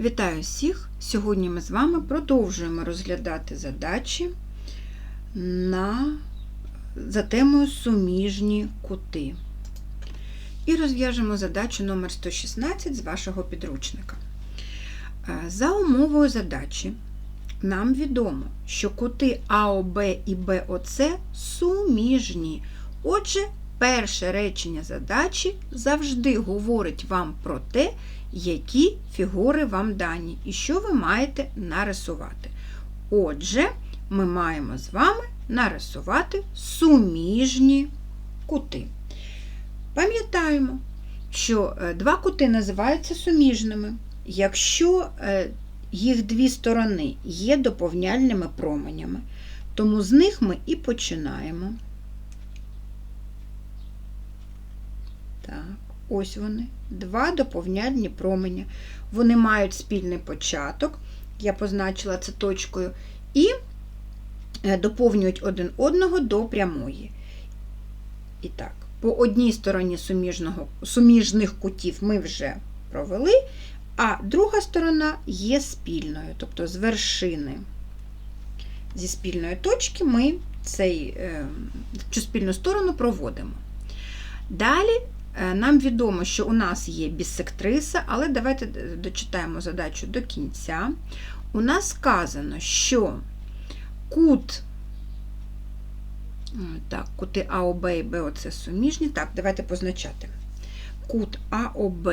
Вітаю всіх! Сьогодні ми з вами продовжуємо розглядати задачі на, за темою суміжні кути. І розв'яжемо задачу номер 116 з вашого підручника. Е, За умовою задачі нам відомо, що кути АОБ і БОЦ суміжні. Отже, перше речення задачі завжди говорить вам про те, які фігури вам дані і що ви маєте нарисувати. Отже, ми маємо з вами нарисувати суміжні кути. Пам'ятаємо, що е, два кути називаються суміжними, якщо е, їх дві сторони є доповняльними променями. Тому з них ми і починаємо. Так, ось вони. Два доповняльні промені. Вони мають спільний початок, я позначила це точкою, і е, доповнюють один одного до прямої. І так, по одній стороні суміжного, суміжних кутів ми вже провели, а друга сторона є спільною, тобто з вершини. Зі спільної точки ми цей, е, цю спільну сторону проводимо. Далі нам відомо, що у нас є бісектриса, але давайте дочитаємо задачу до кінця. У нас сказано, що кут, так, кути АОБ і БОЦ суміжні. Так, давайте позначати. Кут АОБ.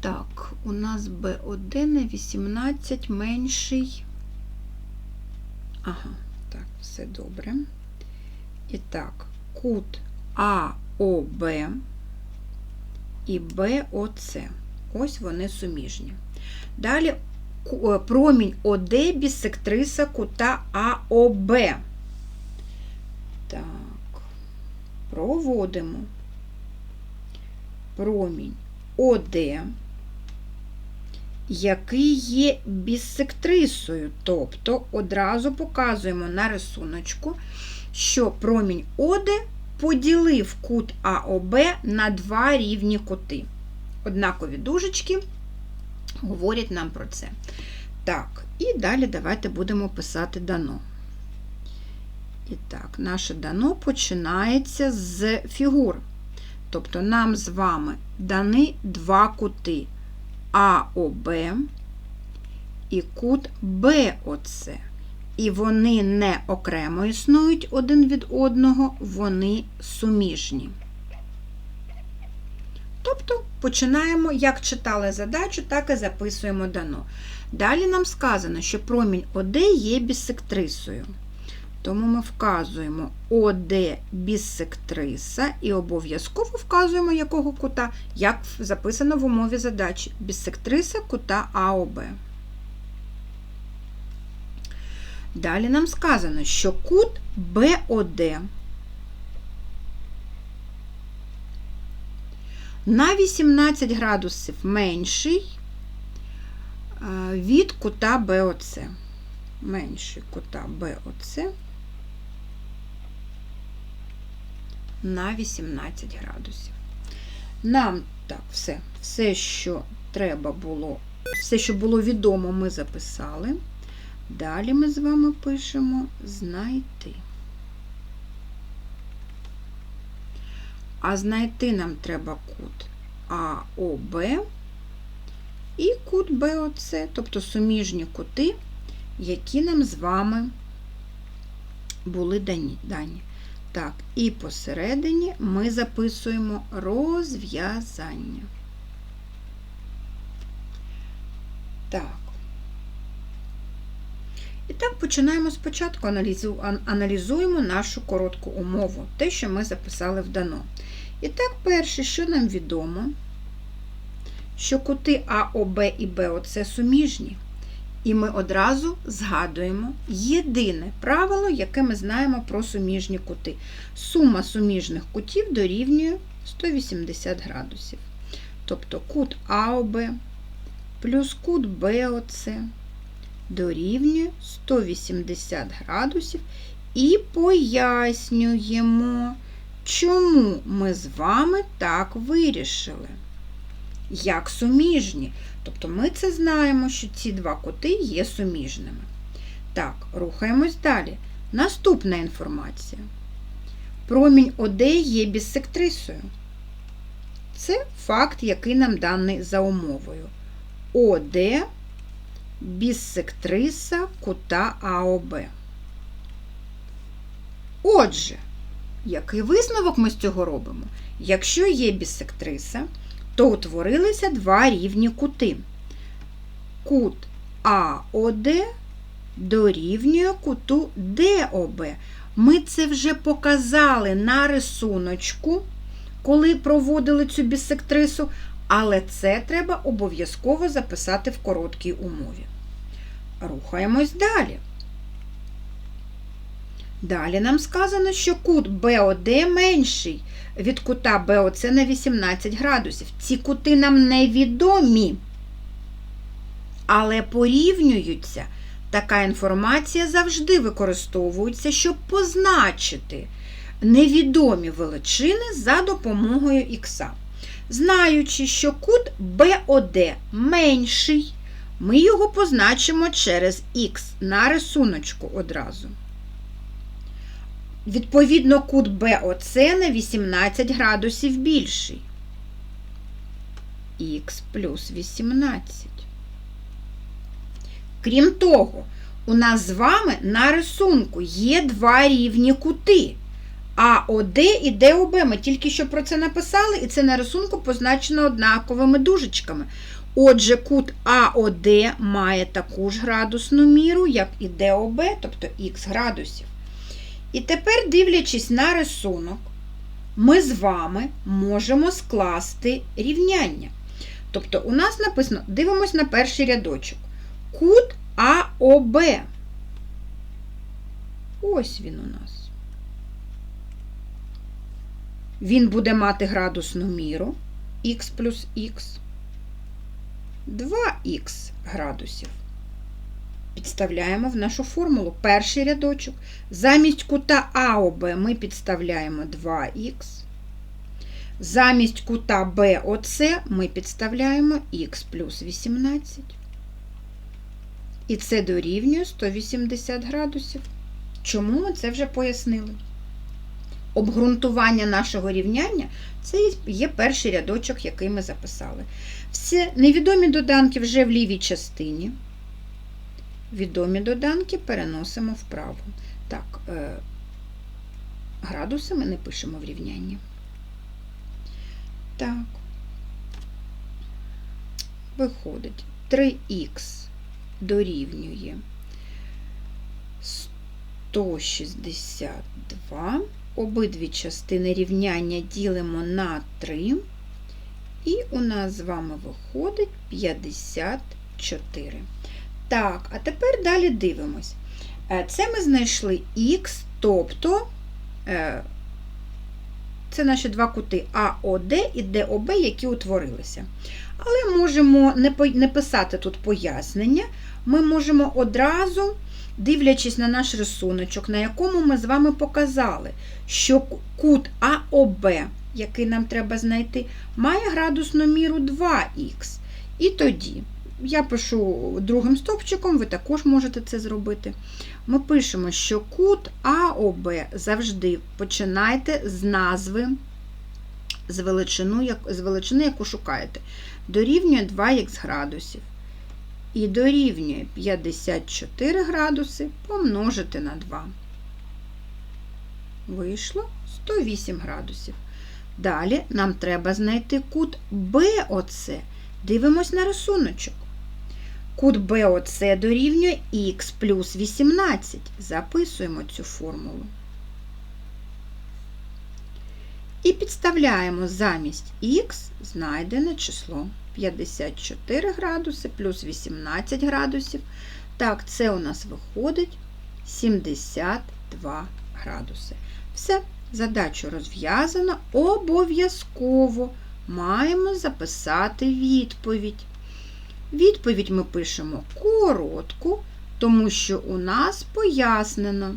Так, у нас Б1 на 18 менший. Ага, так, все добре. І так, кут АОБ і БОЦ. Ось вони суміжні. Далі промінь ОД бісектриса кута АОБ. Так, проводимо промінь ОД, який є бісектрисою, тобто одразу показуємо на рисуночку, що промінь ОД поділив кут АОБ на два рівні кути. Однакові дужечки говорять нам про це. Так, і далі давайте будемо писати дано. І так, наше дано починається з фігур. Тобто нам з вами дані два кути АОБ і кут БОЦ. І вони не окремо існують один від одного, вони суміжні. Тобто починаємо, як читали задачу, так і записуємо дано. Далі нам сказано, що промінь ОД є бісектрисою. Тому ми вказуємо ОД бісектриса і обов'язково вказуємо, якого кута, як записано в умові задачі, бісектриса кута АОБ. Далі нам сказано, що кут БОД на 18 градусів менший від кута БОЦ. Менший кута БОЦ на 18 градусів. Нам так, все, все, що треба було, все, що було відомо, ми записали. Далі ми з вами пишемо знайти. А знайти нам треба кут АОБ і кут БОЦ, тобто суміжні кути, які нам з вами були дані. Так, і посередині ми записуємо розв'язання. Так. Так, починаємо спочатку, аналізуємо нашу коротку умову, те, що ми записали в дано. І так, перше, що нам відомо, що кути АОБ і БОЦ суміжні. І ми одразу згадуємо єдине правило, яке ми знаємо про суміжні кути. Сума суміжних кутів дорівнює 180 градусів. Тобто кут АОБ плюс кут БОЦ дорівнює 180 градусів і пояснюємо, чому ми з вами так вирішили. Як суміжні, Тобто ми це знаємо, що ці два кути є суміжними. Так, рухаємось далі. Наступна інформація. Промінь ОД є біссектрисою. Це факт, який нам даний за умовою. ОД біссектриса кута АОБ. Отже, який висновок ми з цього робимо? Якщо є біссектриса, то утворилися два рівні кути. Кут АОД дорівнює куту ДОБ. Ми це вже показали на рисуночку, коли проводили цю біссектрису, але це треба обов'язково записати в короткій умові. Рухаємось далі. Далі нам сказано, що кут БОД менший від кута БОЦ на 18 градусів. Ці кути нам невідомі, але порівнюються. Така інформація завжди використовується, щоб позначити невідомі величини за допомогою х. Знаючи, що кут БОД менший, ми його позначимо через х на рисуночку одразу. Відповідно, кут БОЦ на 18 градусів більший. Х плюс 18. Крім того, у нас з вами на рисунку є два рівні кути. АОД і ДОБ. Ми тільки що про це написали, і це на рисунку позначено однаковими дужечками. Отже, кут АОД має таку ж градусну міру, як і ДОБ, тобто х градусів. І тепер, дивлячись на рисунок, ми з вами можемо скласти рівняння. Тобто, у нас написано, дивимось на перший рядочок. Кут АОБ. Ось він у нас. Він буде мати градусну міру х плюс х. 2х градусів. Підставляємо в нашу формулу перший рядочок. Замість кута АОБ ми підставляємо 2х. Замість кута БОЦ ми підставляємо х плюс 18. І це дорівнює 180 градусів. Чому ми це вже пояснили? Обґрунтування нашого рівняння це є перший рядочок, який ми записали. Всі невідомі доданки вже в лівій частині. Відомі доданки переносимо вправо. Так, е, градуси ми не пишемо в рівнянні. Так, виходить 3х дорівнює 162. Обидві частини рівняння ділимо на 3, і у нас з вами виходить 54. Так, а тепер далі дивимось. Це ми знайшли х, тобто е, це наші два кути АОД і ДОБ, які утворилися. Але можемо не писати тут пояснення, ми можемо одразу, дивлячись на наш рисуночок, на якому ми з вами показали, що кут АОБ, який нам треба знайти, має градусну міру 2х. І тоді я пишу другим стовпчиком, ви також можете це зробити. Ми пишемо, що кут АОБ завжди починайте з назви, з величини, з величини, яку шукаєте. Дорівнює 2х градусів. І дорівнює 54 градуси помножити на 2. Вийшло 108 градусів. Далі нам треба знайти кут БОЦ. Дивимось на рисуночок. Кут БОЦ дорівнює х плюс 18. Записуємо цю формулу. І підставляємо замість х знайдене число 54 градуси плюс 18 градусів. Так, це у нас виходить 72 градуси. Все, задачу розв'язано, обов'язково маємо записати відповідь. Відповідь ми пишемо коротку, тому що у нас пояснено,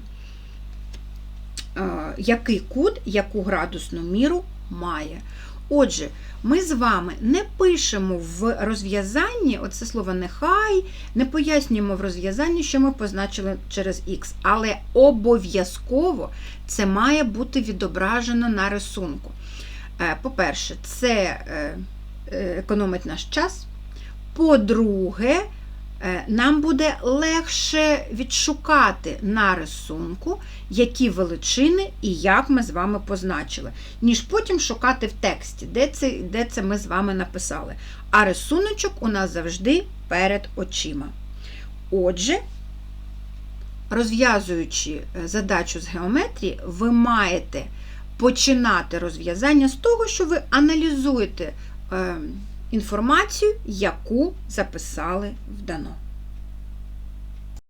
який кут, яку градусну міру має. Отже, ми з вами не пишемо в розв'язанні, оце слово нехай, не пояснюємо в розв'язанні, що ми позначили через Х, але обов'язково це має бути відображено на рисунку. Е, По-перше, це е, е, економить наш час. По-друге, е, нам буде легше відшукати на рисунку, які величини і як ми з вами позначили, ніж потім шукати в тексті, де це, де це ми з вами написали. А рисуночок у нас завжди перед очима. Отже, розв'язуючи е, задачу з геометрії, ви маєте починати розв'язання з того, що ви аналізуєте е, інформацію, яку записали в дано.